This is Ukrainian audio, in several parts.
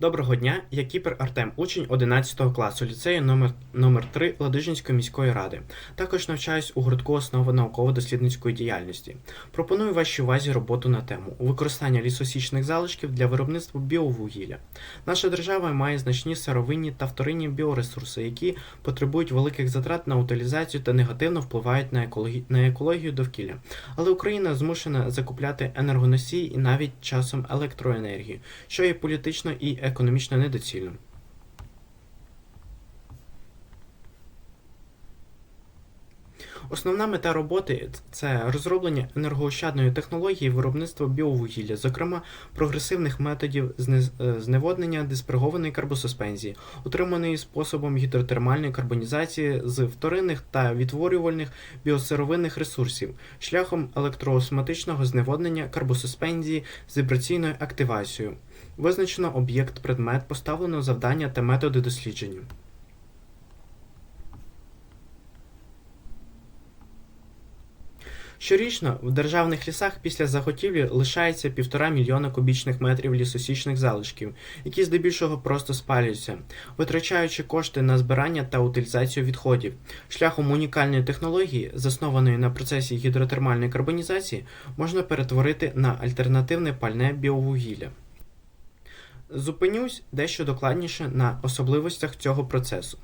Доброго дня, я Кіпер Артем, учень 11 класу ліцею номер, номер 3 Ладижинської міської ради. Також навчаюсь у гуртку основи науково-дослідницької діяльності. Пропоную вашій увазі роботу на тему використання лісосічних залишків для виробництва біовугілля. Наша держава має значні сировинні та вторинні біоресурси, які потребують великих затрат на утилізацію та негативно впливають на, екологі... на екологію довкілля. Але Україна змушена закупляти енергоносії і навіть часом електроенергію, що є політично і економічно недоцільним. Основна мета роботи це розроблення енергоощадної технології виробництва біовугілля, зокрема прогресивних методів е, зневоднення диспергованої карбосуспензії, утриманої способом гідротермальної карбонізації з вторинних та відтворювальних біосировинних ресурсів, шляхом електроосматичного зневоднення карбосуспензії з вібраційною активацією. Визначено об'єкт, предмет, поставлено завдання та методи дослідження. Щорічно в державних лісах після заготівлі лишається півтора мільйона кубічних метрів лісосічних залишків, які здебільшого просто спалюються, витрачаючи кошти на збирання та утилізацію відходів. Шляхом унікальної технології, заснованої на процесі гідротермальної карбонізації, можна перетворити на альтернативне пальне біовугілля. Зупинюсь дещо докладніше на особливостях цього процесу,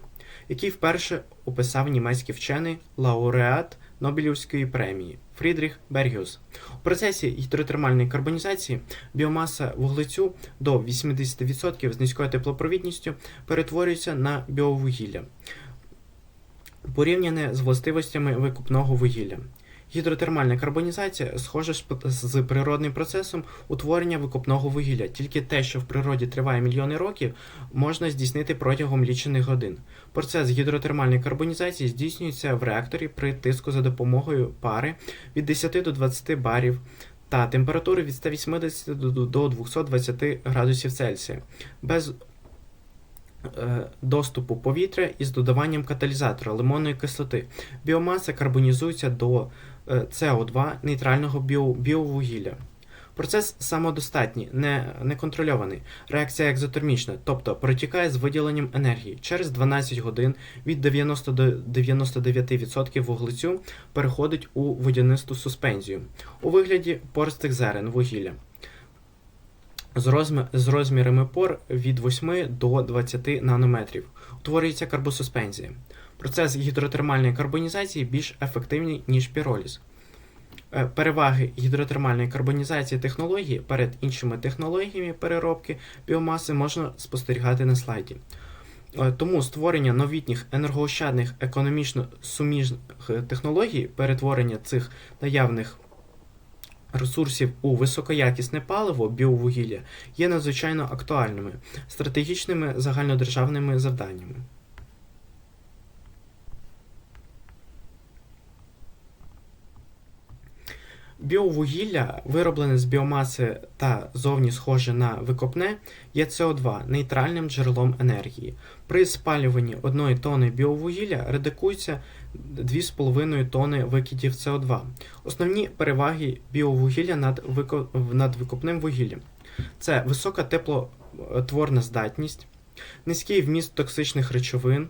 який вперше описав німецький вчений лауреат Нобелівської премії Фрідріх Бергіус. У процесі гідротермальної карбонізації біомаса вуглецю до 80% з низькою теплопровідністю перетворюється на біовугілля, порівняне з властивостями викупного вугілля. Гідротермальна карбонізація схожа з- природним процесом утворення викопного вугілля, тільки те, що в природі триває мільйони років, можна здійснити протягом лічених годин. Процес гідротермальної карбонізації здійснюється в реакторі при тиску за допомогою пари від 10 до 20 барів та температури від 180 до- до 220 градусів Цельсія без е, доступу повітря із додаванням каталізатора лимонної кислоти. Біомаса карбонізується до СО2 нейтрального біо, біовугілля. Процес самодостатній, не, неконтрольований. Реакція екзотермічна, тобто протікає з виділенням енергії. Через 12 годин від 90 до 99% вуглецю переходить у водянисту суспензію у вигляді пористих зерен вугілля з, розмі... з розмірами пор від 8 до 20 нанометрів. Утворюється карбосуспензія. Процес гідротермальної карбонізації більш ефективний, ніж піроліз. Е, Переваги гідротермальної карбонізації технології перед іншими технологіями переробки біомаси можна спостерігати на слайді. Е, Тому створення новітніх енергоощадних економічно суміжних е, технологій, перетворення цих наявних ресурсів у високоякісне паливо біовугілля є надзвичайно актуальними стратегічними загальнодержавними завданнями. Біовугілля, вироблене з біомаси та зовні схоже на викопне, є СО2 нейтральним джерелом енергії. При спалюванні одної тони біовугілля редукується 2,5 тони викидів СО2. Основні переваги біовугілля над, над викопним вугіллям це висока теплотворна здатність, низький вміст токсичних речовин,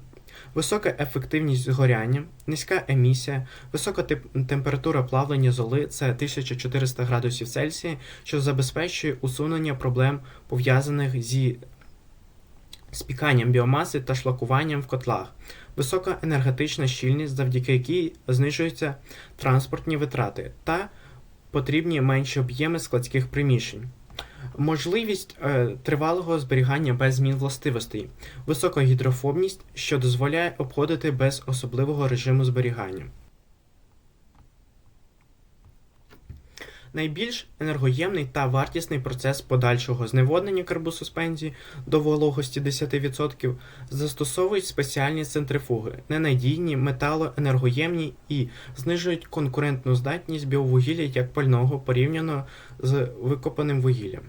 висока ефективність згоряння, низька емісія, висока температура плавлення золи це 1400 градусів Цельсія, що забезпечує усунення проблем пов'язаних зі спіканням біомаси та шлакуванням в котлах, висока енергетична щільність, завдяки якій знижуються транспортні витрати та потрібні менші об'єми складських приміщень. Можливість е, тривалого зберігання без змін властивостей, висока гідрофобність, що дозволяє обходити без особливого режиму зберігання. Найбільш енергоємний та вартісний процес подальшого зневоднення карбосуспензії до вологості 10% застосовують спеціальні центрифуги, ненадійні, металоенергоємні і знижують конкурентну здатність біовугілля як пального порівняно з викопаним вугіллям.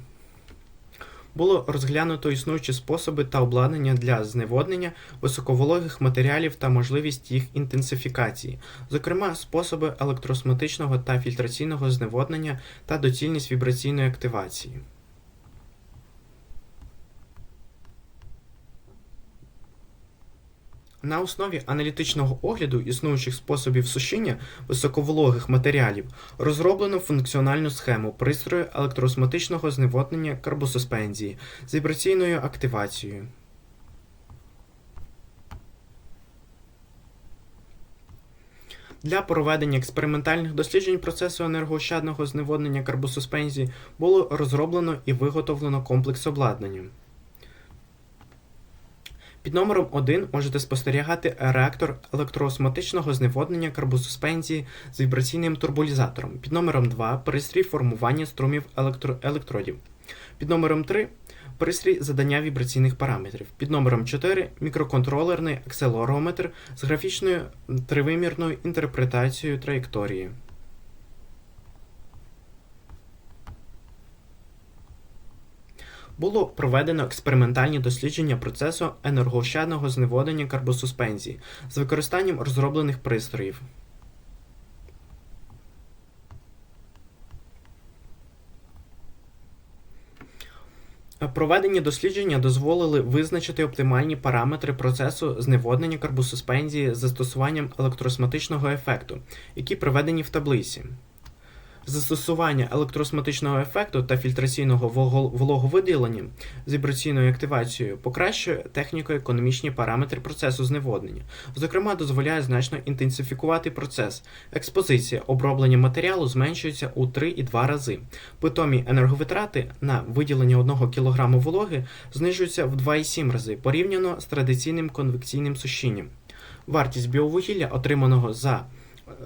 Було розглянуто існуючі способи та обладнання для зневоднення високовологих матеріалів та можливість їх інтенсифікації, зокрема способи електросматичного та фільтраційного зневоднення та доцільність вібраційної активації. На основі аналітичного огляду існуючих способів сушіння високовологих матеріалів розроблено функціональну схему пристрою електроосмотичного зневоднення карбосуспензії з вібраційною активацією. Для проведення експериментальних досліджень процесу енергоощадного зневоднення карбосуспензії було розроблено і виготовлено комплекс обладнання. Під номером 1 можете спостерігати реактор електроосмотичного зневоднення карбосуспензії з вібраційним турбулізатором. Під номером 2 пристрій формування струмів електро- електродів. Під номером 3 пристрій задання вібраційних параметрів. Під номером 4 мікроконтролерний акселерометр з графічною тривимірною інтерпретацією траєкторії. Було проведено експериментальні дослідження процесу енергоощадного зневоднення карбосуспензії з використанням розроблених пристроїв. Проведені дослідження дозволили визначити оптимальні параметри процесу зневоднення карбосуспензії з застосуванням електроосмотичного ефекту, які приведені в таблиці. Застосування електроосмотичного ефекту та фільтраційного вологовиділення з вібраційною активацією покращує техніко-економічні параметри процесу зневоднення. Зокрема, дозволяє значно інтенсифікувати процес. Експозиція оброблення матеріалу зменшується у 3,2 рази. Питомі енерговитрати на виділення 1 кг вологи знижуються в 2,7 рази порівняно з традиційним конвекційним сушінням. Вартість біовугілля, отриманого за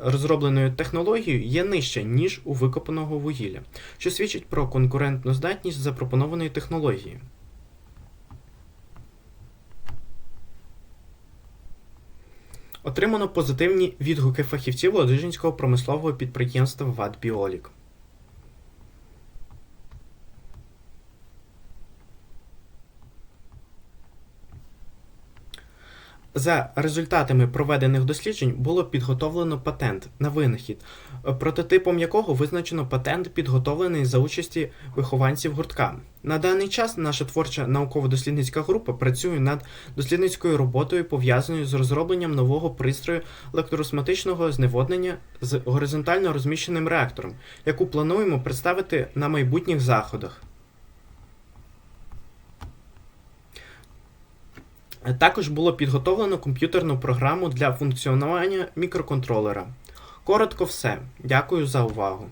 розробленою технологією, є нижча, ніж у викопаного вугілля, що свідчить про конкурентну здатність запропонованої технології. Отримано позитивні відгуки фахівців Ладижинського промислового підприємства ВАД Біолік. За результатами проведених досліджень було підготовлено патент на винахід, прототипом якого визначено патент, підготовлений за участі вихованців гуртка. На даний час наша творча науково-дослідницька група працює над дослідницькою роботою, пов'язаною з розробленням нового пристрою електросматичного зневоднення з горизонтально розміщеним реактором, яку плануємо представити на майбутніх заходах. Також було підготовлено комп'ютерну програму для функціонування мікроконтролера. Коротко все. Дякую за увагу.